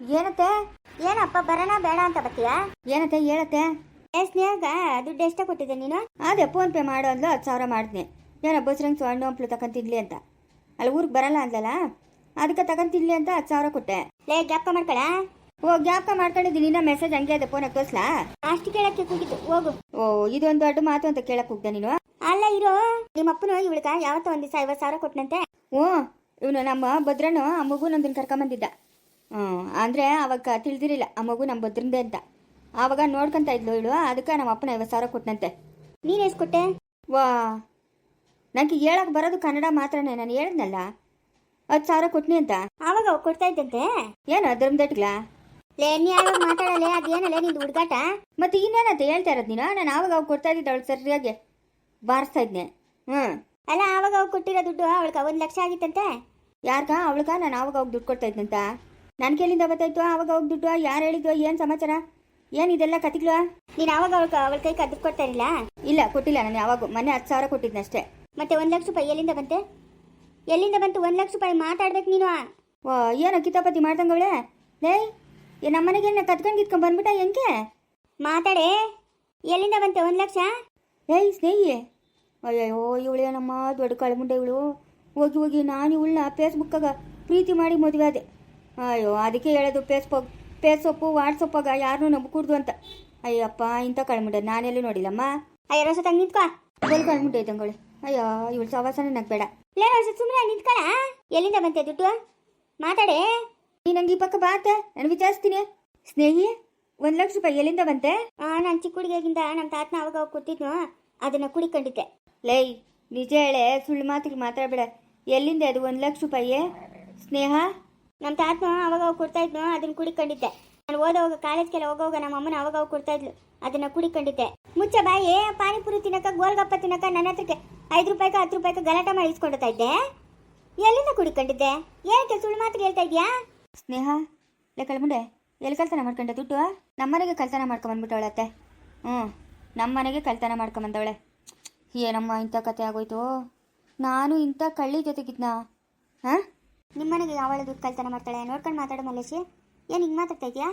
ಏನತ್ತೆ? ಏನಪ್ಪ ಬರೋಣ ಬೇಡ ಅಂತ ಬತ್ತೀಯಾ ಏನತ್ತೆ ಹೇಳತ್ತೆ? ಏ ಸ್ನೇಹಗ ದುಡ್ಡು ಎಷ್ಟ ಕೊಟ್ಟಿದ್ದೆ ನೀನು? ಅದೇ ಫೋನ್ ಪೇ ಮಾಡು ಅಂದ್ಲು ಹತ್ತು ಸಾವಿರ ಮಾಡಿದ್ನಿ. ಏನೋ ಬಸ್ರಂಗ್ ಹಣ್ಣು ಹಂಪ್ಲು ತಗೊಂತಿದ್ಲಿ ಅಂತ. ಅಲ್ಲಿ ಊರಿಗೆ ಬರಲ್ಲ ಅಂದಲ್ಲ ಅದಕ್ಕೆ ತಗೊಂತಿದ್ಲಿ ಅಂತ ಹತ್ತು ಸಾವಿರ ಕೊಟ್ಟೆ. ಲೇ ಜ್ಞಾಪಕ ಮಾಡ್ಕೊಳ? ಓ ಜ್ಞಾಪಕ ಮಾಡ್ಕೊಂಡಿದ್ದೀನಿ. ನಿನ್ನ ಮೆಸೇಜ್ ಹಂಗೆ ಅದೇ ಫೋನ್ ಹಾಕೋಸ್ಲಾ ಅಷ್ಟು ಕೇಳಕ್ಕೆ ಕೂಗಿದ್ದು. ಹೋಗು. ಓ ಇದೊಂದು ದೊಡ್ಡ ಮಾತು ಅಂತ ಕೇಳಕ್ ಹೋಗ್ದೆ ನೀನು? ಅಲ್ಲ ಇರೋ ನಿಮ್ಮಪ್ಪನು ಇವಳಿಗ ಯಾವತ್ತೋ ಒಂದ್ ದಿವಸ ಐವತ್ತು ಸಾವಿರ ಕೊಟ್ಟನಂತೆ ಓ ಇವನು ನಮ್ಮ ಭದ್ರನು ಆ ಮಗು ನಂದನ್ ಕರ್ಕೊಂಬಂದಿದ್ದ. ಅಂದರೆ ಅವಾಗ ತಿಳಿದಿರಲಿಲ್ಲ ಆ ಮಗು ನಮ್ಮ ಬದ್ರಿಂದ ಅಂತ. ಆವಾಗ ನೋಡ್ಕೊಂತ ಇದ್ಲು ಇಳು ಅದಕ್ಕೆ ನಮ್ಮ ಅಪ್ಪನ ಐವತ್ತು ಸಾವಿರ ಕೊಟ್ಟನಂತೆ ನೀನು ಎಷ್ಟು ಕೊಟ್ಟೆ? ವಾ ನನಗೆ ಹೇಳಕ್ಕೆ ಬರೋದು ಕನ್ನಡ ಮಾತ್ರನೇ ನಾನು ಹೇಳಿದ್ನಲ್ಲ. ಹತ್ತು ಸಾವಿರ ಕೊಟ್ನಿ ಅಂತ. ಆವಾಗ ಅವ್ ಕೊಡ್ತಾ ಇದ್ದಂತೆ? ಏನು ಧರ್ಮದಟ್ಗ್ಲಾ ಲೇ ನೀ ಯಾವಾಗ ಮಾತಾಡಲ್ಲ ಅದೇನಲ್ಲ ನಿಂದು ಹುಡುಗಾಟ? ಮತ್ತೆ ಇನ್ನೇನಂತ ಹೇಳ್ತಾ ಇರೋದು ನೀನು? ನಾನು ಆವಾಗ ಅವಾಗ ಕೊಡ್ತಾ ಇದ್ದಿದ್ದೆ ಅವಳು ಸರಿಯಾಗಿ ಬಾರಿಸ್ತಾ ಇದ್ನೆ. ಹ್ಞೂ. ಅಲ್ಲ ಆವಾಗ ಅವ್ ಕೊಟ್ಟಿರೋ ದುಡ್ಡು ಅವಳಿಗೆ ಒಂದ್ ಲಕ್ಷ ಆಗಿತ್ತಂತೆ? ಯಾರ್ಗ? ಅವಳ್ಗ? ನಾನು ಆವಾಗ ಅವಾಗ ದುಡ್ಡು ಕೊಡ್ತಾ ಇದ್ನಂತ. ನನ್ನ ಕೇಳಿಂದ ಗೊತ್ತಾಯ್ತು ಆವಾಗ ಅವಾಗ ಹೋಗ್ಬಿಟ್ಟು ಯಾರು ಹೇಳಿದ್ವ ಏನು ಸಮಾಚಾರ? ಏನು ಇದೆಲ್ಲ ಕತಿಗ್ಲು ನೀನ್ ಅವಾಗ ಅವಳ ಅವಳ ಕೈ ಕದ್ದು ಕೊಡ್ತಾ ಇರಲಿಲ್ಲ ಇಲ್ಲ ಕೊಟ್ಟಿಲ್ಲ ನಾನು ಯಾವಾಗ ಮೊನ್ನೆ ಹತ್ತು ಸಾವಿರ ಕೊಟ್ಟಿದ್ನಷ್ಟೇ ಮತ್ತೆ ಒಂದ್ ಲಕ್ಷ ರೂಪಾಯಿ ಎಲ್ಲಿಂದ ಬಂತೆ? ಎಲ್ಲಿಂದ ಬಂತು ಒಂದ್ ಲಕ್ಷ ರೂಪಾಯಿ ಮಾತಾಡ್ಬೇಕು ನೀನು? ಓ ಏನೋ ಕಿತಾಪತಿ ಮಾಡ್ದಂಗವಳೆ? ಲೇ ಏ ನಮ್ಮನೆಗೆ ಏನ ಕತ್ಕೊಂಡು ಕಿತ್ಕೊಂಡು ಬಂದ್ಬಿಟ್ಟ ಹೆಂಗೆ? ಮಾತಾಡೆ ಎಲ್ಲಿಂದ ಬಂತೆ ಒಂದ್ ಲಕ್ಷ? ಏಯ್ ಸ್ನೇಹಿ! ಇವಳು ಇವಳೇನಮ್ಮ ದೊಡ್ಡ ಕಳ್ಮುಂಡೆ ಇವಳು. ಹೋಗಿ ಹೋಗಿ ನಾನು ಇವಳನ್ನ ಫೇಸ್ಬುಕ್ಕಾಗ ಪ್ರೀತಿ ಮಾಡಿ ಮದುವೆ ಆದೆ. ಅಯ್ಯೋ, ಅದಕ್ಕೆ ಹೇಳೋದು ಫೇಸ್ಬುಕ್ ಫೇಸ್ಬುಕ್ಕು ವಾಟ್ಸಪ್ಪಾಗ ಯಾರನ್ನೂ ನಂಬಕೂಡ್ದು ಅಂತ. ಅಯ್ಯಪ್ಪ, ಇಂಥ ಕಳ್ಮಿಡೋದು ನಾನೆಲ್ಲೂ ನೋಡಿಲ್ಲಮ್ಮ. ಅಯ್ಯ ರಸ ತಂಗ ನಿಂತ್ಕೋ. ಬಲ್ ಕಳ್ಮಿಟ್ಟೆ ಅಯ್ಯೋ, ಇವಳು ಸವಾಸನ ನಂಗೆ ಬೇಡ. ಲೇ ರಸ ಸುಮ್ಮನೆ ನಿಂತ್ಕೊಳ? ಎಲ್ಲಿಂದ ಬಂತೆ ದುಡ್ಡು? ಮಾತಾಡೆ. ನೀ ನಂಗೆ ಈ ಪಕ್ಕ ಬಾತ ನಾನು ವಿಚಾರಿಸ್ತೀನಿ. ಸ್ನೇಹಿ, ಒಂದು ಲಕ್ಷ ರೂಪಾಯಿ ಎಲ್ಲಿಂದ ಬಂತೆ ಆ, ನಾನು ಚಿಕ್ಕ ಹುಡುಗಿಯಾಗಿಂದ ನಮ್ಮ ತಾತನ ಅವಾಗ ಅವಾಗ ಕೊಟ್ಟಿದ್ನು, ಅದನ್ನ ಕುಡಿಕೊಂಡಿದ್ದೆ. ಲೈ, ನಿಜ ಹೇಳೆ ಸುಳ್ಳು ಮಾತಿಗೆ ಮಾತಾಡಬೇಡ. ಎಲ್ಲಿಂದ ಅದು ಒಂದು ಲಕ್ಷ ರೂಪಾಯಿ? ಸ್ನೇಹ? ನಮ್ಮ ತಾತನ ಅವಾಗ ಕೊಡ್ತಾ ಇದ್ನು ಅದನ್ನ ಕುಡಿಕೊಂಡಿದ್ದೆ. ನಾನು ಓದೋವಾಗ ಕಾಲೇಜ್ಗೆಲ್ಲ ಹೋಗೋವಾಗ ನಮ್ಮ ಅಮ್ಮನ ಅವಾಗ ಅವಾಗ ಕೊಡ್ತಾ ಇದ್ಲು ಅದನ್ನ ಕುಡಿಕೊಂಡಿದ್ದೆ. ಮುಚ್ಚ ಬಾಯಿ, ಪಾನಿಪುರಿ ತಿನ್ನಕ, ಗೋಲ್ಗಪ್ಪ ತಿನ್ನಕ ನನ್ನ ಹತ್ರಕ್ಕೆ ಐದು ರೂಪಾಯಿಗೆ, ಹತ್ತು ರೂಪಾಯಿಗೆ ಗಲಾಟೆ ಮಾಡಿ ಇಸ್ಕೊಳ್ತಾ ಇದ್ದೆ. ಎಲ್ಲಿಂದ ಕುಡಿಕೊಂಡಿದ್ದೆ? ಏನಕ್ಕೆ ಸುಳ್ಳು ಮಾತ್ರ ಹೇಳ್ತಾ ಇದ್ಯಾ? ಸ್ನೇಹ, ಲೇ ಎಲ್ಲಿ ಕಲ್ತನ ಮಾಡ್ಕೊಂಡೆ ದುಡ್ಡು? ನಮ್ಮನೆಗೆ ಕಲ್ತನ ಮಾಡ್ಕೊಂಬಂದ್ಬಿಟ್ಟವಳತ್ತೆ. ಹ್ಞೂ, ನಮ್ಮನೆಗೆ ಕಲ್ತನ ಮಾಡ್ಕೊಂಬಂದವಳೆ. ಏನಮ್ಮ ಇಂಥ ಕತೆ ಆಗೋಯ್ತು? ನಾನು ಇಂಥ ಕಳ್ಳಿ ಜೊತೆಗಿದ್ನಾ? ಹಾಂ? ನಿಮ್ಮನೆಗೆ ಯಾವಳು ದುಡ್ಡು ಕಳ್ತನ ಮಾಡ್ತಾಳೆ? ನೋಡ್ಕೊಂಡು ಮಾತಾಡೋ ಮಲ್ಲೇಶಿ. ಏನು ಹಿಂಗೆ ಮಾತಾಡ್ತಾ ಇದೆಯಾ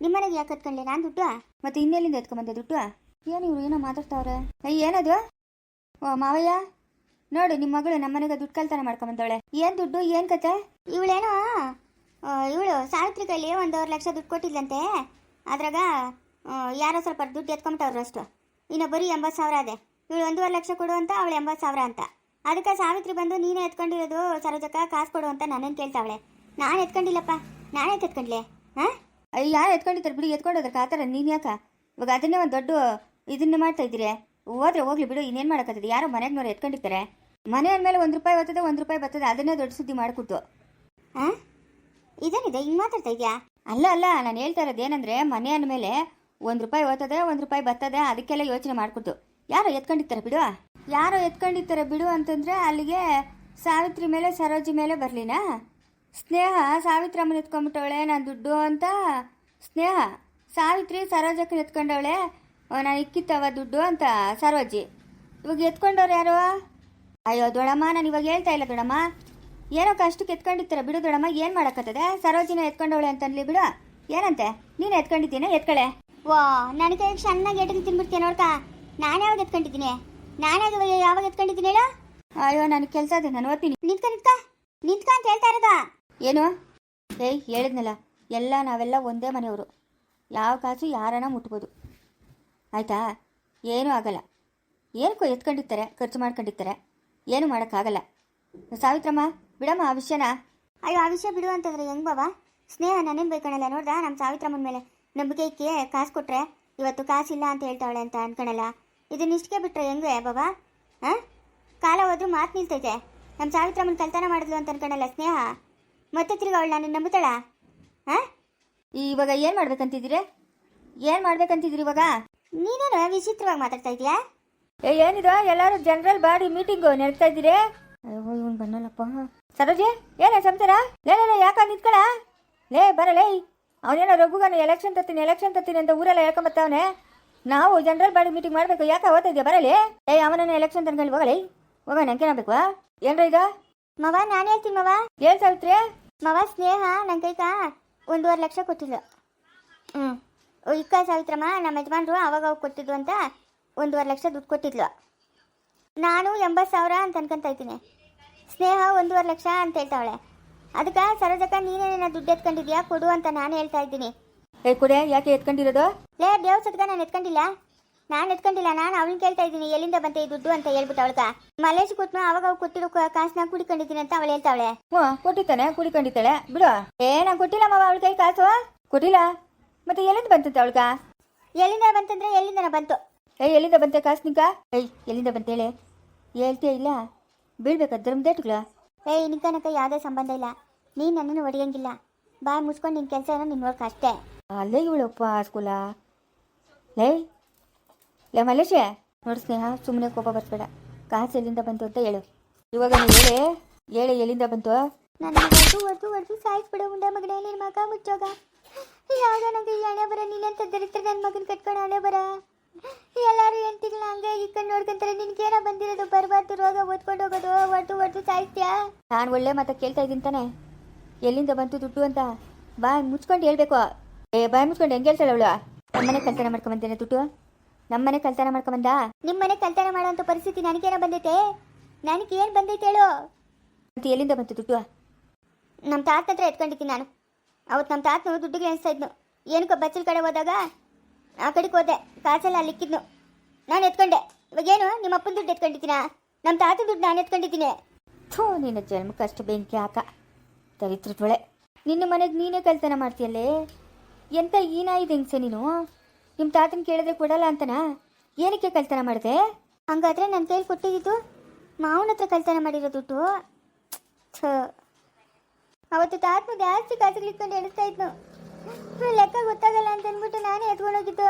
ನಿಮ್ಮನೆಗೆ ಯಾಕೆ ಕತ್ಕೊಂಡ್ಲಿ ನಾನು ದುಡ್ಡು? ಮತ್ತೆ ಇನ್ನೆಲ್ಲಿಂದ ಎತ್ಕೊಂಬಂದೆ ದುಡ್ಡು? ಏನು ಇವ್ರು ಏನೋ ಮಾತಾಡ್ತಾವ್ರೆ? ಅಯ್ಯ ಏನದು? ಓ, ಮಾವಯ್ಯ? ನೋಡು ನಿಮ್ಮ ಮಗಳು ನಮ್ಮನೆಗೆ ದುಡ್ಡು ಕಳ್ತನ ಮಾಡ್ಕೊಂಬಂದವಳೆ ಏನು ದುಡ್ಡು, ಏನು ಕತೆ? ಇವಳೇನೋ ಇವಳು ಸಾವಿತ್ರಿ ಕೈಲಿ ಒಂದೂವರೆ ಲಕ್ಷ ದುಡ್ಡು ಕೊಟ್ಟಿದ್ಲಂತೆ. ಅದ್ರಾಗ ಯಾರೋ ಸ್ವಲ್ಪ ದುಡ್ಡು ಎತ್ಕೊಂಬಿಟ್ಟವ್ರು ಅಷ್ಟು. ಇನ್ನು ಬರೀ ಎಂಬತ್ತು ಸಾವಿರ ಅದೇ. ಇವಳು ಒಂದೂವರೆ ಲಕ್ಷ ಕೊಡು ಅಂತ, ಅವಳು ಎಂಬತ್ತು ಸಾವಿರ ಅಂತ. ಅದಕ್ಕೆ ಸಾವಿತ್ರಿ ಬಂದು ನೀನೇ ಎತ್ಕೊಂಡಿರೋದು ಸರೋಜಕ್ಕ ಕಾಸು ಕೊಡು ಅಂತ ನಾನೇನು ಕೇಳ್ತಾವಳೆ. ನಾನು ಎತ್ಕೊಂಡಿಲ್ಲಪ್ಪ. ನಾನೇ ಎತ್ಕೊಂಡ್ಲೆ ಹಾಂ? ಅಯ್ಯ ಯಾರು ಎತ್ಕೊಂಡಿದ್ದಾರೆ ಬಿಡು ಎತ್ಕೊಂಡೋದ್ರ ಥರ ನೀನು ಯಾಕೆ? ಇವಾಗ ಅದನ್ನೇ ಒಂದು ದೊಡ್ಡ ಇದನ್ನ ಮಾಡ್ತಾ ಇದ್ದೀರಿ. ಹೋದ್ರೆ ಹೋಗ್ಲಿ ಬಿಡು ಇನ್ನೇನು ಮಾಡೋಕ್ಕಾಗ್ತದೆ ಯಾರೋ ಮನೆಗೆ ಎತ್ಕೊಂಡಿರ್ತಾರೆ. ಮನೆ ಅಂದಮೇಲೆ ಒಂದು ರೂಪಾಯಿ ಬರ್ತದೆ ಒಂದು ರೂಪಾಯಿ ಬರ್ತದೆ ಅದನ್ನೇ ದೊಡ್ಡ ಸುದ್ದಿ ಮಾಡಿಕೊಟ್ಟು. ಹಾಂ? ಇದೇನಿದೆ? ಹಿಂಗೆ ಮಾತಾಡ್ತಾ ಇದೆಯಾ? ಅಲ್ಲ ಅಲ್ಲ ನಾನು ಹೇಳ್ತಾ ಇರೋದು ಏನಂದ್ರೆ ಮನೆ ಅಂದಮೇಲೆ ಒಂದು ರೂಪಾಯಿ ಓದ್ತದೆ ಒಂದು ರೂಪಾಯಿ ಬರ್ತದೆ ಅದಕ್ಕೆಲ್ಲ ಯೋಚನೆ ಮಾಡಿಕೊಟ್ಟು. ಯಾರೋ ಎತ್ಕೊಂಡಿರ್ತಾರೆ ಬಿಡು. ಯಾರೋ ಎತ್ಕೊಂಡಿರ್ತಾರೆ ಬಿಡು ಅಂತಂದರೆ ಅಲ್ಲಿಗೆ ಸಾವಿತ್ರಿ ಮೇಲೆ, ಸರೋಜಿ ಮೇಲೆ ಬರಲಿನಾ? ಸ್ನೇಹ, ಸಾವಿತ್ರಮ್ಮನ ಎತ್ಕೊಂಡ್ಬಿಟ್ಟವಳೆ, ನಾನು ದುಡ್ಡು ಅಂತ? ಸ್ನೇಹ, ಸಾವಿತ್ರಿ ಸರೋಜಕ್ಕನ ಎತ್ಕೊಂಡವಳೆ ನಾನು ಇಕ್ಕಿತ್ತವ ದುಡ್ಡು ಅಂತ, ಸರೋಜಿ. ಇವಾಗ ಎತ್ಕೊಂಡವ್ರು ಯಾರು? ಅಯ್ಯೋ, ದೊಡಮ್ಮ, ನಾನು ಇವಾಗ ಹೇಳ್ತಾ ಇಲ್ಲ ದೊಡಮ್ಮ. ಏನೋ ಕಷ್ಟಕ್ಕೆ ಎತ್ಕೊಂಡಿರ್ತಾರೆ. ಬಿಡು ದೊಡಮ್ಮ, ಏನು ಮಾಡೋಕ್ಕತ್ತದೆ ಸರೋಜಿನ ಎತ್ಕೊಂಡವಳೆ ಅಂತನ್ಲಿ ಬಿಡು. ಏನಂತೆ? ನೀನು ಎತ್ಕೊಂಡಿದ್ದೀನ? ಎತ್ಕಳೆ. ವಾ ನನಗೆ ಚೆನ್ನಾಗಿ ಎಟ್ಕೊಂಡು ತಿನ್ಬಿಡ್ತೀನಿ ನೋಡ್ಕ. ನಾನು ಯಾವಾಗ ಎತ್ಕೊಂಡಿದ್ದೀನಿ? ನಾನು ಯಾವಾಗ ಯಾವಾಗ ಎತ್ಕೊಂಡಿದ್ದೀನಿ ಹೇಳು? ಅಯ್ಯೋ ನಾನು ಕೆಲಸ ಇದೆ ನಾನು ಓದ್ತೀನಿ. ನಿಂತ್ಕ ನಿಂತ್ಕ. ನಿಂತ್ಕ ಅಂತ ಹೇಳ್ತಾ ಇರೋದಾ. ಏನು? ಏಯ್ ಹೇಳಿದ್ನಲ್ಲ. ಎಲ್ಲ ನಾವೆಲ್ಲ ಒಂದೇ ಮನೆಯವರು. ಯಾವ ಕಾಸು ಯಾರನ್ನ ಮುಟ್ಬೋದು. ಆಯ್ತಾ? ಏನೂ ಆಗಲ್ಲ. ಏನಕ್ಕೋ ಎತ್ಕೊಂಡಿರ್ತಾರೆ ಖರ್ಚು ಮಾಡ್ಕೊಂಡಿರ್ತಾರೆ. ಏನು ಮಾಡೋಕ್ಕಾಗಲ್ಲ. ಸಾವಿತ್ರಮ್ಮ ಬಿಡಮ್ಮ ಆ ವಿಷಯನ? ಅಯ್ಯೋ ಆ ವಿಷಯ ಬಿಡು ಅಂತಂದ್ರೆ ಹೆಂಗ್ ಬಾಬಾ ಸ್ನೇಹ ನಾನೇನು ಬೇಕಣಲ್ಲ ನೋಡ್ದಾ? ನಮ್ಮ ಸಾವಿತ್ರಮ್ಮನ ಮೇಲೆ ನಂಬಿಕೆ ಕಾಸು ಕೊಟ್ರೆ ಇವತ್ತು ಕಾಸಿಲ್ಲ ಅಂತ ಹೇಳ್ತಾವಳೆ ಅಂತ ಅನ್ಕೊಳಲ್ಲ ಇದನ್ನ ಇಷ್ಟಕ್ಕೆ ಬಿಟ್ರೆ ಹೆಂಗೆ ಬಾಬಾ? ಹಾಂ ಕಾಲ ಹೋದ್ರೂ ಮಾತು ನಿಲ್ತೈತೆ. ನಮ್ಮ ಸಾವಿತ್ರಮ್ಮನ ಕಲ್ತಾನ ಮಾಡಿದ್ಲು ಅಂತ ಅನ್ಕೊಂಡಲ್ಲ ಸ್ನೇಹ? ಮತ್ತೆ ತಿರ್ಗಿ ಅವಳು ನಾನು ನಂಬುತ್ತಾಳ? ಹಾಂ ಇವಾಗ ಏನು ಮಾಡ್ಬೇಕಂತಿದ್ದೀರಿ? ಏನು ಮಾಡ್ಬೇಕಂತಿದ್ದೀರಿ ಇವಾಗ? ನೀನೇನು ವಿಚಿತ್ರವಾಗಿ ಮಾತಾಡ್ತಾ ಇದೀಯಾ ಏ ಏನಿದು? ಎಲ್ಲರೂ ಜನರಲ್ ಬಾಡಿ ಮೀಟಿಂಗು ನಡೆಸ್ತಾ ಇದ್ದೀರಿ? ಅಯ್ಯೋ ಇವನು ಬನ್ನಲ್ಲಪ್ಪ ಸರೋಜಿ ಏನೇ ಸಂಸಾರ ಲೇ ಲೇ, ಲೇ ಯಾಕ ನಿಂತ್ಕೊಳ? ಲೇ ಬರಲೇ. ಅವನೇನೋ ರಘುಗನ ಎಲೆಕ್ಷನ್ ತರ್ತೀನಿ ಎಲೆಕ್ಷನ್ ತರ್ತೀನಿ ಅಂತ ಊರೆಲ್ಲ ಹೇಳ್ಕೊಂಬತ್ತವನೆ. ನಾವು ಜನರಲ್ ಬಾಡಿ ಮೀಟಿಂಗ್ ಮಾಡಬೇಕು. ಯಾಕೆ ಓದಿದ್ಯಾ ಬರಲಿ. ಏ ಅವನನ್ನ ಎಲೆಕ್ಷನ್ ತನಕ ಹೋಗಲಿ. ಹೋಗ ನಂಗೇನಾಗಬೇಕು ಏನ್ರ ಈಗ ಮವ ನಾನು ಹೇಳ್ತೀನಿ ಮವ. ಏನ್ ಸಾವಿತ್ರಿ? ಮವ ಸ್ನೇಹ ನನ್ನ ಕೈಕ ಒಂದೂವರೆ ಲಕ್ಷ ಕೊಟ್ಟಿದ್ಲು. ಹ್ಞೂ ಇಕ್ಕ ಸಾವಿತ್ರಮ್ಮ ನಮ್ಮ ಯಜಮಾನ್ರು ಅವಾಗ ಅವಾಗ ಕೊಟ್ಟಿದ್ದು ಅಂತ ಒಂದೂವರೆ ಲಕ್ಷ ದುಡ್ಡು ಕೊಟ್ಟಿದ್ಲು. ನಾನು ಎಂಬತ್ತು ಸಾವಿರ ಅಂತ ಅನ್ಕೊಂತ ಇದ್ದೀನಿ. ಸ್ನೇಹ ಒಂದೂವರೆ ಲಕ್ಷ ಅಂತ ಹೇಳ್ತಾವಳೆ. ಅದಕ್ಕೆ ಸರೋಜಕ್ಕ ನೀನೇನ ದುಡ್ಡು ಎತ್ಕೊಂಡಿದ್ಯಾ? ಕೊಡು ಅಂತ ನಾನು ಹೇಳ್ತಾ ಇದ್ದೀನಿ. ಏ ಕೊಡೆ ಯಾಕೆ ಎತ್ಕೊಂಡಿರೋದು? ಲೇ ದೇವ್ ಸದ್ಗ ನಾನು ಎತ್ಕೊಂಡಿಲ್ಲ. ನಾನು ಎತ್ಕೊಂಡಿಲ್ಲ ನಾನು ಅವಳನ್ನ ಕೇಳ್ತಾ ಇದ್ದೀನಿ ಎಲ್ಲಿಂದ ಬಂತೆ ಈ ದುಡ್ಡು ಅಂತ ಹೇಳ್ಬಿಟ್ಟು ಅವಳ್ಕ ಮಲೇಶ್ ಕೂತ್ನ ಅವಾಗ ಅವಾಗ ಕೊಟ್ಟಿರೋ ಕಾಸನ್ನ ಕುಡಿಕೊಂಡಿದ್ದೀನಿ ಅಂತ ಅವಳು ಹೇಳ್ತಾವಳೆ. ಹ್ಞೂ ಕೊಟ್ಟಿದ್ದಾನೆ ಕುಡಿಕೊಂಡಿದ್ದಾಳೆ. ಬಿಡು. ಏ ನಾನು ಕೊಟ್ಟಿಲ್ಲ ಮಾವ ಅವಳ ಕೈ ಕಾಸು. ಕೊಟ್ಟಿಲ್ಲ? ಮತ್ತೆ ಎಲ್ಲಿಂದ ಬಂತಂತೆ ಅವಳ್ಗ? ಎಲ್ಲಿಂದ ಬಂತಂದ್ರೆ ಎಲ್ಲಿಂದನ ಬಂತು? ಏ ಎಲ್ಲಿಂದ ಬಂತೆ ಕಾಸು ನಿಂಕ ಏಯ್ ಎಲ್ಲಿಂದ ಬಂತೇಳೆ ಹೇಳ್ತೀಯ ಇಲ್ಲ? ಬೀಳ್ಬೇಕಾ ಧರ್ಮದೇಟ್ಗಳ ಏಯ್ ನಿನಕ ಯಾವುದೇ ಸಂಬಂಧ ಇಲ್ಲ. ನೀನು ನನ್ನನ್ನು ಹೊಡೆಯಂಗಿಲ್ಲ ಬಾಯ್ ಮುಚ್ಕೊಂಡು ನಿನ್ನ ಕೆಲಸ ಏನೋ ನೀನು ನೋಡ್ಕ ಅಷ್ಟೇ. ಅಲ್ಲೇ ಇವಳಪ್ಪ ಸ್ಕೂಲ ಲೇ ಲೇ ಮಲೇಶ ನೋಡಿ ಸ್ನೇಹ ಸುಮ್ಮನೆ ಕೋಪ ಬರ್ಸ್ಬೇಡ. ಕಾಸು ಎಲ್ಲಿಂದ ಬಂತು ಅಂತ ಹೇಳು. ಇವಾಗ ನೀನು ಹೇಳಿ ಹೇಳಿ ಎಲ್ಲಿಂದ ಬಂತು? ನನ್ನ ಹೊಡೆದು ಹೊಡೆದು ಹೊಡೆದು ಸಾಯಿಸ್ಬಿಡ ಉಂಡ ಮಗನೇ ನಿನ್ನ ಮಗ ಮುಚ್ಚೋಗ. ಯಾವಾಗ ನನಗೆ ಈ ಹಣೆ ಬರ? ನೀನಂತ ದರಿದ್ರ ನನ್ನ ಮಗನ ಕಟ್ಕೊಂಡು ಹಣೆ ಬರ? ಎಲ್ಲರೂ ಹೆಂಡ್ತಿಗಳನ್ನ ಹಂಗೆ ಇಕ್ಕಂಡು ನೋಡ್ಕೊಂತಾರೆ. ನಿನ್ಗೇನ ಬಂದಿರೋದು ಬರಬಾರ್ದು ರೋಗ ಓದ್ಕೊಂಡು ಹೋಗೋದು ಹೊಡೆದು ಹೊಡೆದು ಸಾಯಿಸ್ತೀಯಾ? ನಾನು ಒಳ್ಳೆ ಮಾತ ಕೇಳ್ತಾ ಇದ್ದೀನಿ ತಾನೆ. ಎಲ್ಲಿಂದ ಬಂತು ದುಡ್ಡು ಅಂತ? ಬಾ ಮುಚ್ಕೊಂಡು ಹೇಳ್ಬೇಕು. ಏ ಬಾಯ್ ಮುಚ್ಕೊಂಡು ಹೆಂಗೆ ಹೇಳ್ತಾಳೆ ಅವಳು ನಮ್ಮನೆ ಕಲ್ತನ ಮಾಡ್ಕೊಂಬಂದೇನೆ ತುಟು. ನಮ್ಮನೆ ಕಲ್ತನ ಮಾಡ್ಕೊಂಬಂದ? ನಿಮ್ಮನೆ ಕಲ್ತನ ಮಾಡೋಂಥ ಪರಿಸ್ಥಿತಿ ನನಗೇನ ಬಂದೈತೆ. ಏನ್ ಬಂದೈತೆ ಹೇಳು. ಅಂತ ಎಲ್ಲಿಂದ ಬಂತು ತುಟು? ನಮ್ಮ ತಾತ ಹತ್ರ ಎತ್ಕೊಂಡಿದ್ದೀನಿ ನಾನು. ಅವತ್ತು ನಮ್ಮ ತಾತನು ದುಡ್ಡಿಗೆ ಎಣಿಸ್ತಾ ಇದ್ನು. ಏನಕ್ಕೋ ಬಚ್ಚಲ್ ಕಡೆ ಹೋದಾಗ ಆ ಕಡೆಗೆ ಹೋದೆ. ಕಾಸೆಲ್ಲ ಅಲ್ಲಿ ಇಕ್ಕಿದ್ನು ನಾನು ಎತ್ಕೊಂಡೆ. ಇವಾಗೇನು ನಿಮ್ಮ ಅಪ್ಪನ ದುಡ್ಡು ಎತ್ಕೊಂಡಿದ್ದೀನಾ ನಮ್ಮ ತಾತನ ದುಡ್ಡು ನಾನು ಎತ್ಕೊಂಡಿದ್ದೀನಿ. ಥೂ ನಿನ್ನ ಜನ್ಮಕ್ಕಷ್ಟು ಬೆಂಕಿ ಹಾಕ. ದರಿದ್ರದೊಳೆ ನಿನ್ನ ಮನೆಗೆ ನೀನೇ ಕಲ್ತನ ಮಾಡ್ತೀಯಲ್ಲೇ? ಎಂತ ಈನಾಯಿದೆ ಹೆಂಗ್ಸೆ ನೀನು? ನಿಮ್ಮ ತಾತನ ಕೇಳಿದ್ರೆ ಕೊಡಲ್ಲ ಅಂತನಾ? ಏನಕ್ಕೆ ಕಲ್ತನ ಮಾಡಿದೆ? ಹಂಗಾದ್ರೆ ನನ್ನ ಕೈಲಿ ಕೊಟ್ಟಿದ್ದು ಮಾವನ ಹತ್ರ ಕಲ್ತನ ಮಾಡಿರೋ ದುಡ್ಡು. ಛ. ಅವತ್ತು ತಾತನು ಜಾಸ್ತಿ ಕಾಸುಗಳು ಇಟ್ಕೊಂಡು ಎಣಿಸ್ತಾ ಇದ್ನು. ಲೆಕ್ಕ ಗೊತ್ತಾಗಲ್ಲ ಅಂತ ಅಂದ್ಬಿಟ್ಟು ನಾನೇ ಎತ್ಕೊಂಡೋಗಿದ್ದು.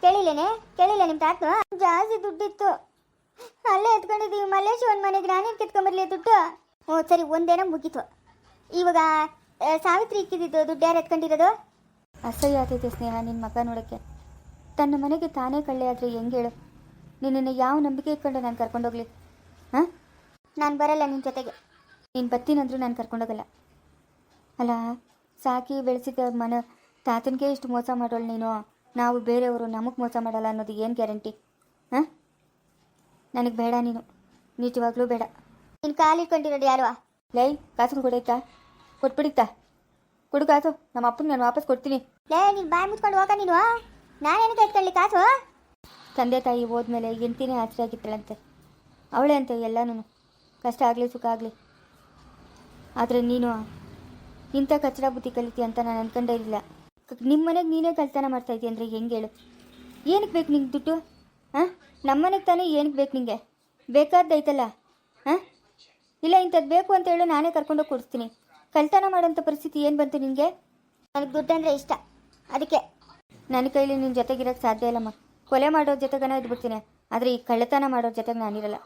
ಕೇಳಿಲ್ಲೇನೆ? ಕೇಳಿಲ್ಲ ನಿಮ್ಮ ತಾತನು? ಜಾಸ್ತಿ ದುಡ್ಡಿತ್ತು. ಅಲ್ಲೇ ಎತ್ಕೊಂಡಿದ್ದೀವಿ ಮಲ್ಲೇಶ್ ಒಂದು ಮನೆಗೆ ನಾನೇ ಕಿತ್ಕೊಂಬರ್ಲಿ ದುಡ್ಡು. ಹ್ಞೂ ಸರಿ, ಒಂದೇನೋ ಮುಗೀತು. ಇವಾಗ ಸಾವಿತ್ರಿ ಇಕ್ಕಿದ್ದು ದುಡ್ಡು ಯಾರು ಎತ್ಕೊಂಡಿರೋದು? ಅಸಹ್ಯ ಆಗ್ತೈತೆ ಸ್ನೇಹ ನಿನ್ನ ಮಗ ನೋಡೋಕ್ಕೆ. ತನ್ನ ಮನೆಗೆ ತಾನೇ ಕಳ್ಳೆ ಆದರೆ ಹೆಂಗೆ ಹೇಳು? ನಿನ್ನನ್ನು ಯಾವ ನಂಬಿಕೆ ಇಟ್ಕೊಂಡು ನಾನು ಕರ್ಕೊಂಡೋಗ್ಲಿ ಹಾಂ? ನಾನು ಬರಲ್ಲ ನಿನ್ನ ಜೊತೆಗೆ. ನೀನು ಬತ್ತೀನಂದ್ರೂ ನಾನು ಕರ್ಕೊಂಡೋಗಲ್ಲ ಅಲ್ಲ ಸಾಕಿ ಬೆಳೆಸಿದ ಮನ ತಾತನಿಗೆ ಇಷ್ಟು ಮೋಸ ಮಾಡೋಳು ನೀನು. ನಾವು ಬೇರೆಯವರು ನಮಗೆ ಮೋಸ ಮಾಡಲ್ಲ ಅನ್ನೋದು ಏನು ಗ್ಯಾರಂಟಿ? ಹಾಂ? ನನಗೆ ಬೇಡ ನೀನು. ನಿಜವಾಗ್ಲೂ ಬೇಡ. ನೀನು ಕಾಲಿಟ್ಕೊಂಡಿರೋದು ಯಾರು? ಲೈ ಕಾಸು ಕೊಡೈತಾ ಕೊಟ್ಬಿಡಿತಾ ಕೊಡು ಕಾಸು. ನಮ್ಮ ಅಪ್ಪನ ನಾನು ವಾಪಸ್ ಕೊಡ್ತೀನಿ. ಲೇ, ನೀನು ಬಾಯಿ ಮುಚ್ಕೊಂಡು ಹೋಗ ನೀನು? ನಾನೇನು ಕೇಳ್ಕೊಳ್ಳಿ ಕಾಸು? ತಂದೆ ತಾಯಿ ಹೋದ್ಮೇಲೆ ಎಂತಿನೇ ಆಸರೆ ಆಗಿತ್ತಳಂತೆ ಅವಳೇ ಅಂತ ಎಲ್ಲನೂ ಕಷ್ಟ ಆಗಲಿ, ಸುಖ ಆಗಲಿ. ಆದರೆ ನೀನು ಇಂಥ ಕಚ್ಚಡ ಬುದ್ಧಿ ಕಲಿತೀಯ ಅಂತ ನಾನು ಅನ್ಕೊಂಡೇ ಇರಲಿಲ್ಲ. ನಿಮ್ಮ ಮನೆಗೆ ನೀನೇ ಕಲ್ತನ ಮಾಡ್ತಾಯಿದ್ದೀಯ ಅಂದರೆ ಹೆಂಗೆ ಹೇಳು? ಏನಕ್ಕೆ ಬೇಕು ನಿಂಗೆ ದುಡ್ಡು? ಹಾಂ ನಮ್ಮ ಮನೆಗೆ ತಾನೇ ಏನಕ್ಕೆ ಬೇಕು ನಿಂಗೆ? ಬೇಕಾದ್ದೈತಲ್ಲ ಹಾಂ ಇಲ್ಲ ಇಂಥದ್ದು ಬೇಕು ಅಂತ ಹೇಳು ನಾನೇ ಕರ್ಕೊಂಡೋಗಿ ಕೊಡಿಸ್ತೀನಿ. ಕಲ್ತನ ಮಾಡೋಂಥ ಪರಿಸ್ಥಿತಿ ಏನು ಬಂತು ನಿನಗೆ ನನಗೆ ದುಡ್ಡು ಅಂದರೆ ಇಷ್ಟ. ಅದಕ್ಕೆ ನನ್ನ ಕೈಲಿ ನಿನ್ನ ಜೊತೆಗಿರೋಕ್ಕೆ ಸಾಧ್ಯ ಇಲ್ಲಮ್ಮ ಕೊಲೆ ಮಾಡೋರ ಜೊತೆಗನ ಇದ್ಬಿಡ್ತೀನಿ. ಆದರೆ ಈ ಕಳ್ಳತನ ಮಾಡೋರ ಜೊತೆಗೆ ನಾನಿರಲ್ಲ.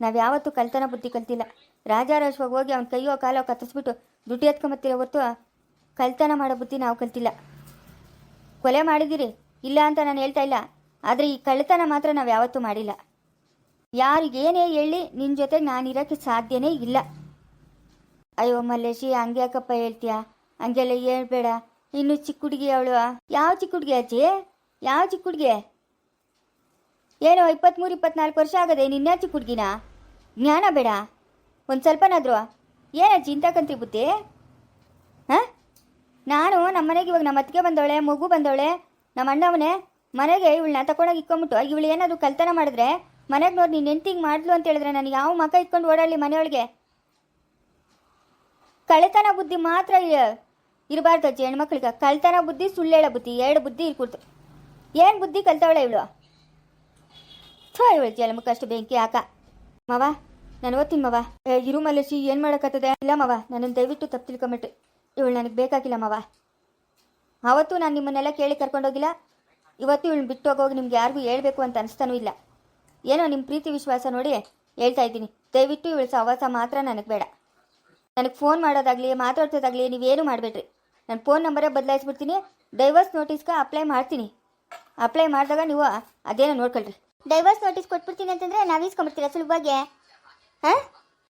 ನಾವು ಯಾವತ್ತೂ ಕಳ್ತನ ಬುದ್ಧಿ ಕಲ್ತಿಲ್ಲ. ರಾಜಾರೋಷವಾಗಿ ಹೋಗಿ ಅವ್ನ ಕೈಯೋ ಕಾಲೋ ಕತ್ತಿಸ್ಬಿಟ್ಟು ದುಡ್ಡು ಎತ್ಕೊಂಬತ್ತಿರೋ ಹೊತ್ತು ಕಳ್ತನ ಮಾಡೋ ಬುದ್ಧಿ ನಾವು ಕಲ್ತಿಲ್ಲ. ಕೊಲೆ ಮಾಡಿದ್ದೀರಿ, ಇಲ್ಲ ಅಂತ ನಾನು ಹೇಳ್ತಾ ಇಲ್ಲ. ಆದರೆ ಈ ಕಳ್ಳತನ ಮಾತ್ರ ನಾವು ಯಾವತ್ತೂ ಮಾಡಿಲ್ಲ. ಯಾರಿಗೇನೇ ಹೇಳಿ ನಿನ್ನ ಜೊತೆಗೆ ನಾನು ಇರೋಕ್ಕೆ ಸಾಧ್ಯನೇ ಇಲ್ಲ. ಅಯ್ಯೋ ಮಲ್ಲೇಶಿ ಹಂಗೆ ಯಾಕಪ್ಪ ಹೇಳ್ತೀಯಾ? ಹಂಗೆಲ್ಲ ಹೇಳ್ಬೇಡ. ಇನ್ನು ಚಿಕ್ಕ ಹುಡುಗಿ ಅವಳು. ಯಾವ ಚಿಕ್ಕ ಹುಡುಗಿ ಅಜ್ಜಿ? ಯಾವ ಚಿಕ್ಕ ಹುಡುಗಿ? ಏನೋ ಇಪ್ಪತ್ತ್ಮೂರು ಇಪ್ಪತ್ನಾಲ್ಕು ವರ್ಷ ಆಗದೆ ನಿನ್ನ ಚಿಕ್ಕ ಹುಡುಗಿನ? ಜ್ಞಾನ ಬೇಡ. ಒಂದು ಸ್ವಲ್ಪನಾದ್ರು. ಏನಜ್ಜಿ ಇಂಥ ಕಂತ್ರಿ ಬುದ್ಧಿ? ಹಾಂ? ನಾನು ನಮ್ಮ ಮನೆಗೆ ಇವಾಗ ನಮ್ಮ ಅತ್ತಿಗೆ ಬಂದವಳೆ, ಮಗು ಬಂದವಳೆ ನಮ್ಮ ಅಣ್ಣವನೇ. ಮನೆಗೆ ಇವಳನ್ನ ತಗೊಂಡೋಗಿ ಇಕ್ಕೊಂಬಿಟ್ಟು ಇವಳು ಏನಾದರೂ ಕಲ್ತನ ಮಾಡಿದ್ರೆ ಮನೆಗೆ ನೋಡಿ ನೀನು ಹೆಂಡ್ತಿಗೆ ಮಾಡ್ಲು ಅಂತ ಹೇಳಿದ್ರೆ ನಾನು ಯಾವ ಮಕ ಇಟ್ಕೊಂಡು ಓಡಾಡಲಿ ಮನೆಯೊಳಗೆ? ಕಳೆತನ ಬುದ್ಧಿ ಮಾತ್ರ ಇರಬಾರ್ದು ಅಜ್ಜಿ, ಹೆಣ್ಮಕ್ಳಿಗೆ. ಕಳ್ತನ ಬುದ್ಧಿ, ಸುಳ್ಳೇಳ ಬುದ್ಧಿ, ಎರಡು ಬುದ್ಧಿ ಇರ್ಕೊಡ್ತು ಏನು ಬುದ್ಧಿ ಕಲ್ತವಳೆ ಇವಳು? ಥೋ, ಇವಳು ಜಲಮಕ್ಕಷ್ಟು ಬೆಂಕಿ ಹಾಕ. ಮವ, ನಾನು ಓದ್ತೀನಿ ಮವ. ಇರು ಮಲೇಶಿ ಏನು ಮಾಡೋಕ್ಕತ್ತದೆ ಇಲ್ಲ ಮವ ನನ್ನನ್ನು ದಯವಿಟ್ಟು ತಪ್ಪು ತಿಳ್ಕೊಂಬಿಟ್ಟು. ಇವಳು ನನಗೆ ಬೇಕಾಗಿಲ್ಲ ಮವ. ಅವತ್ತು ನಾನು ನಿಮ್ಮನ್ನೆಲ್ಲ ಕೇಳಿ ಕರ್ಕೊಂಡೋಗಿಲ್ಲ. ಇವತ್ತು ಇವಳು ಬಿಟ್ಟು ಹೋಗೋಗಿ ನಿಮ್ಗೆ ಯಾರಿಗೂ ಹೇಳ್ಬೇಕು ಅಂತ ಅನಿಸ್ತಾನೂ ಇಲ್ಲ. ಏನೋ ನಿಮ್ಮ ಪ್ರೀತಿ ವಿಶ್ವಾಸ ನೋಡಿ ಹೇಳ್ತಾ ಇದ್ದೀನಿ. ದಯವಿಟ್ಟು ಇವಳು ಸಹವಾಸ ಮಾತ್ರ ನನಗೆ ಬೇಡ. ನನಗೆ ಫೋನ್ ಮಾಡೋದಾಗಲಿ, ಮಾತಾಡ್ಸೋದಾಗಲಿ ನೀವೇನು ಮಾಡಬೇಡ್ರಿ. ನನ್ನ ಫೋನ್ ನಂಬರೇ ಬದಲಾಯಿಸ್ಬಿಡ್ತೀನಿ. ಡೈವರ್ಸ್ ನೋಟಿಸ್ಗೆ ಅಪ್ಲೈ ಮಾಡ್ತೀನಿ. ಅಪ್ಲೈ ಮಾಡಿದಾಗ ನೀವು ಅದೇನೋ ನೋಡ್ಕೊಳ್ರಿ. ಡೈವರ್ಸ್ ನೋಟಿಸ್ ಕೊಟ್ಬಿಡ್ತೀನಿ ಅಂತಂದ್ರೆ ನಾವು ಇಸ್ಕೊಂಬಿಡ್ತೀರಾ ಸುಲಭವಾಗಿ? ಹಾಂ?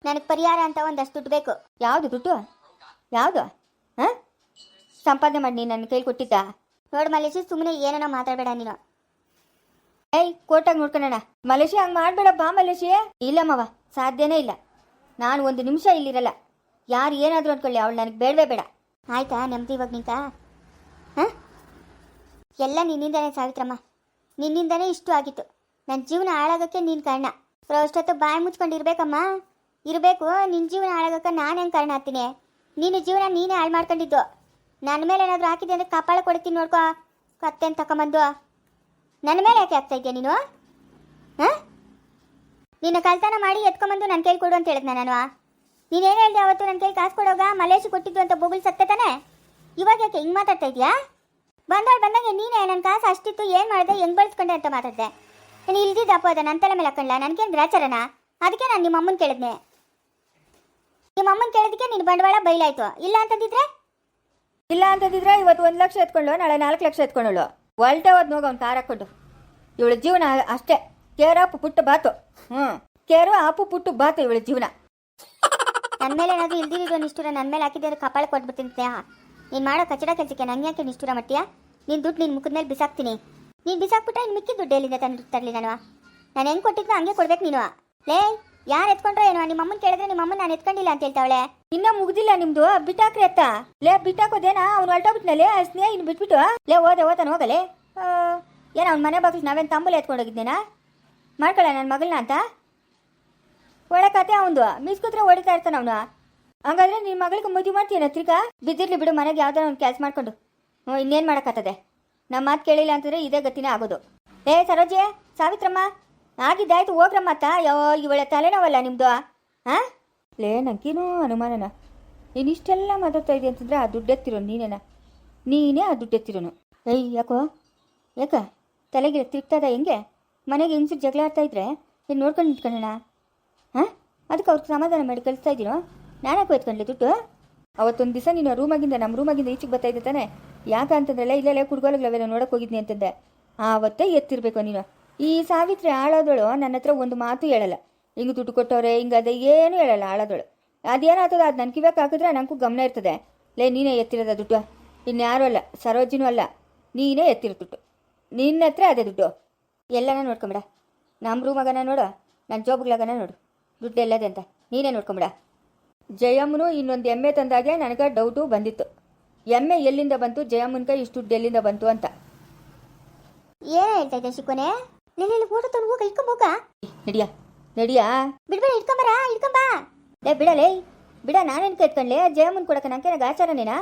ನನಗೆ ಪರಿಹಾರ ಅಂತ ಒಂದಷ್ಟು ದುಡ್ಡು ಬೇಕು. ಯಾವುದು ದುಡ್ಡು? ಯಾವುದು? ಹಾಂ? ಸಂಪಾದನೆ ಮಾಡಿ ನೀನು ನನ್ನ ಕೈಲಿ ಕೊಟ್ಟಿದ್ದ? ನೋಡು ಮಲೇಶಿ ಸುಮ್ಮನೆ ಏನೇನೋ ಮಾತಾಡಬೇಡ ನೀನು. ಏಯ್, ಕೋರ್ಟಾಗಿ ನೋಡ್ಕೊಳ್ಳೋಣ ಮಲೇಶಿ, ಹಂಗೆ ಮಾಡಬೇಡ ಬಾ ಮಲೇಶಿ. ಇಲ್ಲ ಮಾವ, ಸಾಧ್ಯನೇ ಇಲ್ಲ. ನಾನು ಒಂದು ನಿಮಿಷ ಇಲ್ಲಿರಲ್ಲ. ಯಾರು ಏನಾದರೂ ಅಂದ್ಕೊಳ್ಳಿ ಅವಳು ನನಗೆ ಬೇಡವೇ ಬೇಡ. ಆಯ್ತಾ ನೆಮ್ಮದಿ ಇವಾಗ ನಿಂತ? ಹಾಂ? ಎಲ್ಲ ನಿನ್ನಿಂದನೇ ಸಾವಿತ್ರಮ್ಮ. ನಿನ್ನಿಂದನೇ ಇಷ್ಟು ಆಗಿತ್ತು. ನನ್ನ ಜೀವನ ಹಾಳಾಗೋಕ್ಕೆ ನೀನು ಕಾರಣ. ಅಷ್ಟೊತ್ತು ಬಾಯಿ ಮುಚ್ಕೊಂಡಿರ್ಬೇಕಮ್ಮ ಇರಬೇಕು ನಿನ್ನ ಜೀವನ ಹಾಳಾಗಕ್ಕೆ ನಾನು ಹೆಂಗೆ ಕಾರಣ ಆಗ್ತೀನಿ? ನಿನ್ನ ಜೀವನ ನೀನೇ ಹಾಳು ಮಾಡ್ಕೊಂಡಿದ್ದು. ನನ್ನ ಮೇಲೆ ಏನಾದರೂ ಹಾಕಿದೆ ಅಂದರೆ ಕಪಾಳ ಕೊಡ್ತೀನಿ ನೋಡ್ಕೋ. ಕತ್ತೆನ್ ತಗೊಂಬಂದು ನನ್ನ ಮೇಲೆ ಯಾಕೆ ಆಗ್ತಾ ಇದೆಯಾ ನೀನು? ಹಾಂ? ನಿನ್ನ ಕಳ್ತನ ಮಾಡಿ ಎತ್ಕೊಂಬಂದು ನನ್ನ ಕೈಲಿ ಕೊಡು ಅಂತ ಹೇಳಿದ್ನ ನಾನು. ನೀನೇನು ಹೇಳಿದೆ ಅವತ್ತು ನನ್ನ ಕೈ ಕಾಸು ಕೊಡೋಗ ಮಲೇಶಿ ಕೊಟ್ಟಿದ್ದು ಅಂತ ಬೊಗುಲ್ ಸತ್ತೆ ತಾನೆ? ಇವಾಗ ಯಾಕೆ ಹಿಂಗೆ ಮಾತಾಡ್ತಾ ಇದೆಯಾ? ಬಂದವಳು ಬಂದಂಗೆ ನೀನೇ ನನ್ನ ಕಾಸು ಅಷ್ಟಿತ್ತು, ಏನು ಮಾಡಿದೆ, ಹೆಂಗೆ ಬಳಸ್ಕೊಂಡೆ ಅಂತ ಮಾತಾಡಿದೆ? ನೀನು ಇಲ್ದಿದ್ದ ಅದ ನನ್ನ ತಲೆ ಮೇಲೆ ಹಾಕೊಂಡ್ಲ? ನನಗೇನು ಗ್ರಾಚಾರನ ಅದಕ್ಕೆ ನಾನು ನಿಮ್ಮ ಅಮ್ಮನ ಕೇಳಿದ್ನೆ. ನಿಮ್ಮ ಅಮ್ಮನ ಕೇಳಿದಕ್ಕೆ ನಿನ್ನ ಬಂಡವಾಳ ಬೈಲಾಯ್ತು. ಇಲ್ಲ ಅಂತಂದಿದ್ರೆ? ಇಲ್ಲ ಅಂತಂದಿದ್ರೆ ಇವತ್ತು ಒಂದು ಲಕ್ಷ ಎತ್ಕೊಂಡು ನಾಳೆ ನಾಲ್ಕು ಲಕ್ಷ ಎತ್ಕೊಂಡಳು. ಒಲ್ಟೆ ಹೋದ್ ನೋಗ ಅವ್ನು ಕಾರ್ ಇವಳ ಜೀವನ ಅಷ್ಟೇ. ಕೇರಾಪು ಪುಟ್ಟು ಬಾತು. ಹ್ಞೂ ಕೇರು ಅಪ್ಪು ಪುಟ್ಟು ಬಾತು ಇವಳ ಜೀವನ. ನನ್ನ ಮೇಲೆ ಏನಾದರೂ ಇಲ್ದಿರೋ ನಿಷ್ಠುರ ನನ್ನ ಮೇಲೆ ಹಾಕಿದ್ರೆ ಕಪಾಳ ಕೊಟ್ಬಿಡ್ತೀನಿ ಸ್ನೇಹ. ನೀನು ಮಾಡೋ ಕಚಡ ಕೆಲಸಕ್ಕೆ ನಂಗೆ ಯಾಕೆ ನಿಷ್ಠುರ ಮಾಡ್ತೀಯಾ ನೀನು ದುಡ್ಡು ನಿನ್ನ ಮುಖದ ಮೇಲೆ ಬಿಸಾಕ್ತೀನಿ. ನೀನು ಬಿಸಾಕ್ಬಿಟ್ರೆ ಇನ್ನು ಮಿಕ್ಕಿ ದುಡ್ಡು ಎಲ್ಲಿಂದ ತಂದು ತರಲಿ ನಾನು? ನಾನು ಹೆಂಗೆ ಕೊಟ್ಟಿದ್ನೋ ಹಂಗೆ ಕೊಡ್ಬೇಕು ನೀನು. ಲೇ, ಯಾರು ಎತ್ಕೊಂಡ್ರೆ ಏನೋ ನಿಮ್ಮ ಅಮ್ಮನ ಕೇಳಿದ್ರೆ ನಿಮ್ಮ ಅಮ್ಮನ ನಾನು ಎತ್ಕೊಂಡಿಲ್ಲ ಅಂತ ಹೇಳ್ತಾವಳೆ. ಇನ್ನೂ ಮುಗ್ದಿಲ್ಲ ನಿಮ್ದು, ಬಿಟ್ಟಾಕ್ರಿ ಅತ್ತ. ಲೇ, ಬಿಟ್ಟಾಕೋದೇನಾ? ಅವ್ನು ಹೊಲ್ಟೋಗ್ಬಿಟ್ನಲ್ಲೇ ಸ್ನೇಹ ಇನ್ನು ಬಿಟ್ಬಿಟ್ಟು ಲೇ ಓದೆ ಹೋಗಲೆ. ಹೋಗಲೇ ಏನೋ ಅವ್ನ ಮನೆ ಬಾಗಿಲು ನಾವೇನು ತಂಬುಲ ಎತ್ಕೊಂಡೋಗಿದ್ದೇನಾ ಮಾಡ್ಕೊಳ್ಳ ನನ್ನ ಮಗಳನ್ನ ಅಂತ? ಒಳ್ಳೆ ಕತೆ ಅವನು ಮೀಸ್ಕೂತ್ರೆ ಹೊಡಿತಾ ಇರ್ತಾನ ಅವನು. ಹಂಗಾದ್ರೆ ನಿನ್ನ ಮಗಳಿಗೆ ಮದುವೆ ಮಾಡ್ತೀಯನ ತಿರ್ಗಾ? ಬಿದ್ದಿರ್ಲಿ ಬಿಡು, ಮನೆಗೆ ಯಾವ್ದಾರ ಒಂದು ಕೆಲಸ ಮಾಡ್ಕೊಂಡು. ಹ್ಞೂ ಇನ್ನೇನು ಮಾಡೋಕ್ಕತ್ತದೆ ನಮ್ಮ ಮಾತು ಕೇಳಿಲ್ಲ ಅಂತಂದ್ರೆ ಇದೇ ಗತಿನೇ ಆಗೋದು. ಏ, ಸರೋಜೆ, ಸಾವಿತ್ರಮ್ಮ. ಆಗಿದ್ದಾಯ್ತು, ಹೋಗ್ರಮ್ಮ ಅತ್ತ. ಯೋ, ಇವಳೆ ತಲೆನೋವಲ್ಲ ನಿಮ್ಮದು ಹಾಂ ಲೇ, ನಂಗೇನೋ ಅನುಮಾನನ. ನೀನು ಇಷ್ಟೆಲ್ಲ ಮಾತಾಡ್ತಾ ಇದೆಯಾ ಅಂತಂದ್ರೆ ಆ ದುಡ್ಡೆತ್ತಿರೋ ನೀನೇನ? ನೀನೇ ಆ ದುಡ್ಡೆತ್ತಿರೋನು. ಏಯ್, ಯಾಕೋ? ಯಾಕ? ತಲೆಗೆ ತಿರುಗ್ತದ ಹೆಂಗೆ? ಮನೆಗೆ ಹೆಂಗಸರು ಜಗಳ ಆಡ್ತಾ ಇದ್ರೆ? ನೋಡ್ಕೊಂಡು ನಿಂತ್ಕೊಳ್ಳೋಣ ಹಾಂ? ಅದಕ್ಕೆ ಅವ್ರಿಗೆ ಸಮಾಧಾನ ಮಾಡಿ ಕಳಿಸ್ತಾ ಇದ್ದೀನೋ ನಾನ್ಯಾಕೆ ಎತ್ಕೊಂಡ್ಲಿ ದುಡ್ಡು? ಅವತ್ತೊಂದು ದಿವಸ ನೀನು ರೂಮಾಗಿಂದ ನಮ್ಮ ರೂಮಾಗಿಂದ ಈಚೆಗೆ ಬರ್ತಾ ಇದ್ದೆ ತಾನೆ. ಯಾಕೆ ಅಂತಂದ್ರಲ್ಲ ಇಲ್ಲೆಲ್ಲ ಕುಡ್ಗೋಲಗ್ಲವೆಲ್ಲ ನೋಡಕ್ಕೆ ಹೋಗಿದ್ನಿ ಅಂತಂದೆ. ಆವತ್ತೇ ಎತ್ತಿರ್ಬೇಕು ನೀನು. ಈ ಸಾವಿತ್ರಿ ಆಳೋದಳು ನನ್ನ ಹತ್ರ ಒಂದು ಮಾತು ಹೇಳಲ್ಲ. ಹಿಂಗೆ ದುಡ್ಡು ಕೊಟ್ಟವ್ರೆ, ಹಿಂಗೆ ಅದೇ ಏನು ಹೇಳಲ್ಲ ಆಳೋದಳು. ಅದೇನಾಗ್ತದೆ ಅದು ನನ್ನ ಕಿವ್ಯಾಕೆ ಹಾಕಿದ್ರೆ ನನಗೂ ಗಮನ ಇರ್ತದೆ. ಲೇ, ನೀನೇ ಎತ್ತಿರೋದ ದುಡ್ಡು. ಇನ್ಯಾರೂ ಅಲ್ಲ, ಸರೋಜಿನೂ ಅಲ್ಲ. ನೀನೇ ಎತ್ತಿರೋ ದುಡ್ಡು. ನಿನ್ನ ಹತ್ರ ಅದೇ ದುಡ್ಡು. ಎಲ್ಲನ ನೋಡ್ಕೊಂಬಿಡ. ನಮ್ಮ ರೂಮಗನ ನೋಡು. ನನ್ನ ಜೋಬ್ಗಳಾಗನ ನೋಡು. ದುಡ್ಡು ಎಲ್ಲದೆ ಅಂತ ನೀನೇ ನೋಡ್ಕೊಂಬಿಡ. ಜಯಮ್ಮನು ಇನ್ನೊಂದು ಎಮ್ಮೆ ತಂದಾಗೆ ನನಗೆ ಡೌಟು ಬಂದಿತ್ತು. ಎಮ್ಮೆ ಎಲ್ಲಿಂದ ಬಂತು ಜಯಮ್ಮನ್ಗೆ ಇಷ್ಟು ದುಡ್ಡು ಎಲ್ಲಿಂದ ಬಂತು ಅಂತ. ಏನ್ ಹೇಳ್ತಾ ಇದ್ದೆ ಶಿಕೋನೆ? ನೀನು ಇಲ್ಲಿ ಊಟ ತಂದು ಹೋಗ ಇಟ್ಕೊಂಬೋಗ ನಡಿಯ ನಡಿಯ? ಬಿಡ್ಬೇಡ ಇಟ್ಕೊಂಬರ ಇಟ್ಕೊಂಬಾ ಲೇ ಬಿಡಲೇ. ಬಿಡ ನಾನೇನು ಕೇಳ್ಕೊಂಡ್ಲೆ? ಜಯಮ್ಮನ್ ಕೊಡಕ್ಕೆ ನಂಗೆ ಆಚಾರನೇನಾ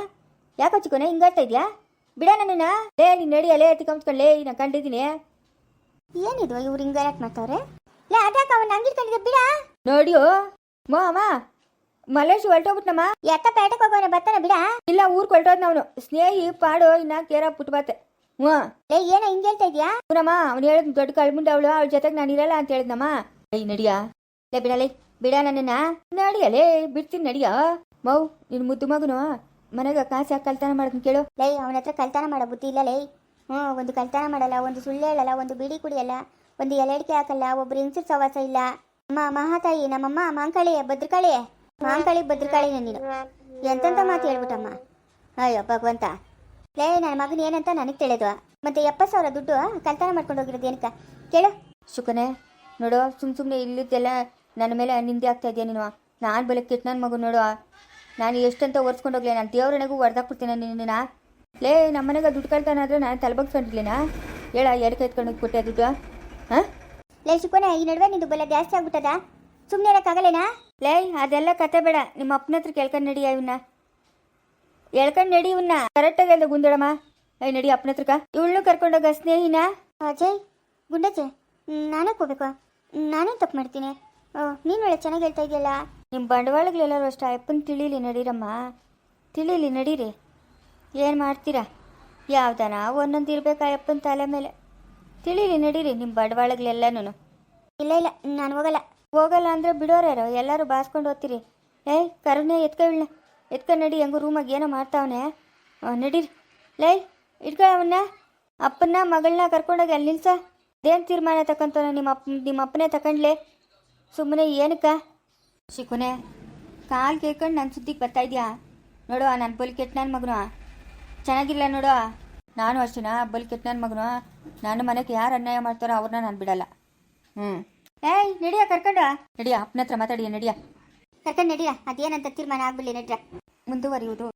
ಯಾಕೋ ಚಿಕ್ಕೋನೆ ಹಿಂಗಾಡ್ತಾ ಇದ್ಯಾ? ಬಿಡ ನನ್ನನ್ನ ಲೇ ನೀನು ನಡಿಯಲೇ ತಿಕೊಂಬ್ಸ್ಕೊಂಡ್ಲೇ ನಾನು ಕಂಡಿದ್ದೀನಿ. ಏನಿದು ಇವ್ರು ಹಿಂಗೆ ಗಲಾಟ್ ಮಾಡ್ತಾವ್ರೆ? ಲೇ ಅದ್ಯಾಕ ಅವನ್ ಹಂಗಿಟ್ಕೊಂಡಿದ್ದೆ ಬಿಡ. ನೋಡಿಯೋ ಮಾಮ ಮಲೇಶ್ ಹೊರಟೋಗ್ಬಿಟ್ನಮ್ಮ. ಎತ್ತ ಪೇಟೆಗೆ ಹೋಗೋಣ ಬರ್ತಾನೆ ಬಿಡ. ಇಲ್ಲ ಊರ್ ಹೊರಟೋದ್ನ ಅವನು ಸ್ನೇಹಿ ಪಾಡು ಇನ್ನ ಕೇರ ಪುಟ್ಬಾತೆ. ಹ್ಞೂ ಲೇ ಏನೋ ಹಿಂಗೆ ಹೇಳ್ತಾ ಇದೀಯಾ? ಅವನಮ್ಮ ಅವ್ನು ಹೇಳಿದ್ ದೊಡ್ಡ ಕಳ್ಮುಂಡ ಅವಳು ಅವಳ ಜೊತೆಗೆ ನಾನು ಇರಲ್ಲ ಅಂತ ಹೇಳಿದ್ನಮ್ಮ. ಏಯ್ ನಡಿಯ. ಲೇ ಬಿಡಲೇ ಬಿಡ ನನ್ನನ್ನ. ನಡಿಯಲೇ ಬಿಡ್ತೀನಿ ನಡಿಯ. ಮೌ ನಿನ್ ಮುದ್ದು ಮಗನು ಮನೆಗೆ ಕಾಸು ಹಾಕಿ ಕಲ್ತಾನ ಮಾಡೋದನ್ನ ಕೇಳು. ಲೇ ಅವನ ಹತ್ರ ಕಲ್ತಾನ ಮಾಡೋ ಬುದ್ಧಿ ಇಲ್ಲ ಲೈ. ಹ್ಞೂ ಒಂದು ಕಲ್ತಾನ ಮಾಡಲ್ಲ ಒಂದು ಸುಳ್ಳು ಹೇಳಲ್ಲ ಒಂದು ಬಿಡಿ ಕುಡಿಯಲ್ಲ ಒಂದು ಎಲೆಡಿಕೆ ಹಾಕಲ್ಲ ಒಬ್ರು ಹಿಂಸೆ ಸವಾಸ ಇಲ್ಲ. ಅಮ್ಮ ಮಹಾತಾಯಿ, ನಮ್ಮಮ್ಮ, ಮಾಂಕಳಿಯ, ಭದ್ರಕಾಳಿಯೇ, ಮಾಂಕಳಿ ಭದ್ರಕಾಳಿ ನೀನು. ಎಂತಂತ ಮಾತು ಹೇಳ್ಬಿಟ್ಟಮ್ಮ? ಅಯ್ಯೋ, ಭಗವಂತ. ಲೇ, ನನ್ನ ಮಗನ ಏನಂತ ನನಗೆ ತಿಳಿದು. ಮತ್ತೆ ಎಪ್ಪತ್ತು ಸಾವಿರ ದುಡ್ಡು ಕಲ್ತನ ಮಾಡ್ಕೊಂಡು ಹೋಗಿರೋದು ಏನಕ್ಕ? ಕೇಳು. ಶುಕನೆ, ನೋಡು, ಸುಮ್ ಸುಮ್ಮನೆ ಇಲ್ಲಿದ್ದೆಲ್ಲ ನನ್ನ ಮೇಲೆ ನಿಂದೆ ಆಗ್ತಾ ಇದೆಯಾ ನೀನು. ನಾನು ಬಲೆ ಕೆಟ್ಟ ನನ್ನ ಮಗು ನೋಡು. ನಾನು ಎಷ್ಟಂತ ಒರೆಸ್ಕೊಂಡು ಹೋಗ್ಲಿ, ನಾನು ದೇವ್ರನೆಗೂ ಹೊಡೆದಾಕ್ಬಿಡ್ತೀನಿ ನಿನ್ನ ಲೇ ನಮ್ಮ ಮನೆಗೆ ದುಡ್ಡು ಕಳ್ತಾನಾದ್ರೆ ನಾನು ತಲೆಬಗ್ಸ್ಕೊಂಡಿರ್ಲಿನ ಹೇಳ ಎರಡು ಕೈತ್ಕೊಂಡು ಕೊಟ್ಟೆ ದುಡ್ಡು ಹಾಂ? ಲೇ ಶಿಕೋನೆ ಈ ನಡುವೆ ನಿಂದು ಬೆಲೆ ಜಾಸ್ತಿ ಆಗ್ಬಿಟ್ಟದ? ಸುಮ್ಮನೆ ಇರೋಕ್ಕಾಗಲೇನಾ ಲೇ ಅದೆಲ್ಲ ಕತೆ ಬೇಡ. ನಿಮ್ಮ ಅಪ್ಪನ ಹತ್ರ ಕೇಳ್ಕೊಂಡು ನಡಿಯ ಇವನ್ನ ಹೇಳ್ಕೊಂಡು ನಡಿ ಇವನ್ನ ಕರೆಕ್ಟಾಗಿ ಅಲ್ಲ ಗುಂದಡಮ್ಮ ಏಯ್ ನಡಿ ಅಪ್ಪನ ಹತ್ರಕ ಇವಳನ್ನು ಕರ್ಕೊಂಡೋಗ ಸ್ನೇಹಿನ? ಅಜಯ್ ಗುಂಡಜ್ಜೆ ನಾನೇ ಹೋಗ್ಬೇಕು ನಾನೇ ತಪ್ಪು ಮಾಡ್ತೀನಿ? ಓ ನೀನು ಒಳ್ಳೆ ಚೆನ್ನಾಗಿ ಹೇಳ್ತಾ ಇದೆಯಲ್ಲ ನಿಮ್ಮ ಬಂಡವಾಳಗಳೆಲ್ಲರೂ ಅಷ್ಟೇ ಅಪ್ಪನ ತಿಳಿಲಿ ನಡೀರಮ್ಮ. ತಿಳಿಲಿ ನಡೀರಿ. ಏನು ಮಾಡ್ತೀರಾ? ಯಾವ್ದಾನ ಒಂದೊಂದು ಇರಬೇಕಾ ಅಪ್ಪನ ತಲೆ ಮೇಲೆ. ತಿಳಿಲಿ ನಡೀರಿ ನಿಮ್ಮ ಬಡವಾಳಗಳೆಲ್ಲನೂ ಇಲ್ಲ ಇಲ್ಲ, ನಾನು ಹೋಗಲ್ಲ. ಹೋಗಲ್ಲ ಅಂದರೆ ಬಿಡೋರ್ಯಾರು ಎಲ್ಲರೂ ಬಾಸ್ಕೊಂಡು ಹೋಗ್ತೀರಿ. ಏಯ್ ಕರುಣೆ ಎತ್ಕೊಳ್ಳ ಎತ್ಕ ನಡಿ, ಹೆಂಗೋ ರೂಮಾಗಿ ಏನೋ ಮಾಡ್ತಾವನೆ. ನಡೀರಿ. ಲೈ ಇಟ್ಕೊಳ್ಳ ಅವನ್ನ. ಅಪ್ಪನ ಮಗಳನ್ನ ಕರ್ಕೊಂಡೋಗಿ ಅಲ್ಲಿ ನಿಲ್ಸ. ಅದೇನು ತೀರ್ಮಾನ ತಗೊಂತಾನೆ ನಿಮ್ಮ ಅಪ್ಪ, ನಿಮ್ಮ ಅಪ್ಪನೇ ತಗೊಂಡ್ಲೆ ಸುಮ್ಮನೆ ಏನಕ್ಕ? ಶಿಕುನೆ, ಕಾಲು ಕೇಳ್ಕೊಂಡು ನನ್ನ ಸುದ್ದಿಗೆ ಬರ್ತಾ ಇದೆಯಾ? ನೋಡು ನನ್ನ ಪೊಲಿ ಕೆಟ್ಟ ನನ್ನ ಮಗನು. ಚೆನ್ನಾಗಿಲ್ಲ ನೋಡು ನಾನು ಅಷ್ಟೇನಾ ಬಲ್ ಕೆಟ್ಟ ನನ್ನ ಮಗನು ನನ್ನ ಮನೆಗೆ ಯಾರು ಅನ್ಯಾಯ ಮಾಡ್ತಾರೋ ಅವ್ರನ್ನ ನಾನು ಬಿಡಲ್ಲ. ಹ್ಮ್. ಏಯ್ ನಡಿಯ ಕರ್ಕೊಂಡು? ನಡಿಯ ಅಪ್ಪನ ಹತ್ರ ಮಾತಾಡಿಯ ನಡಿಯ. ಕರ್ಕೊಂಡು ನಡಿಯ ಅದೇನಂತ ತೀರ್ಮಾನ ಆಗ್ಬಿಡಲಿ ನಡ್ರ. ಮುಂದುವರಿಯುವುದು.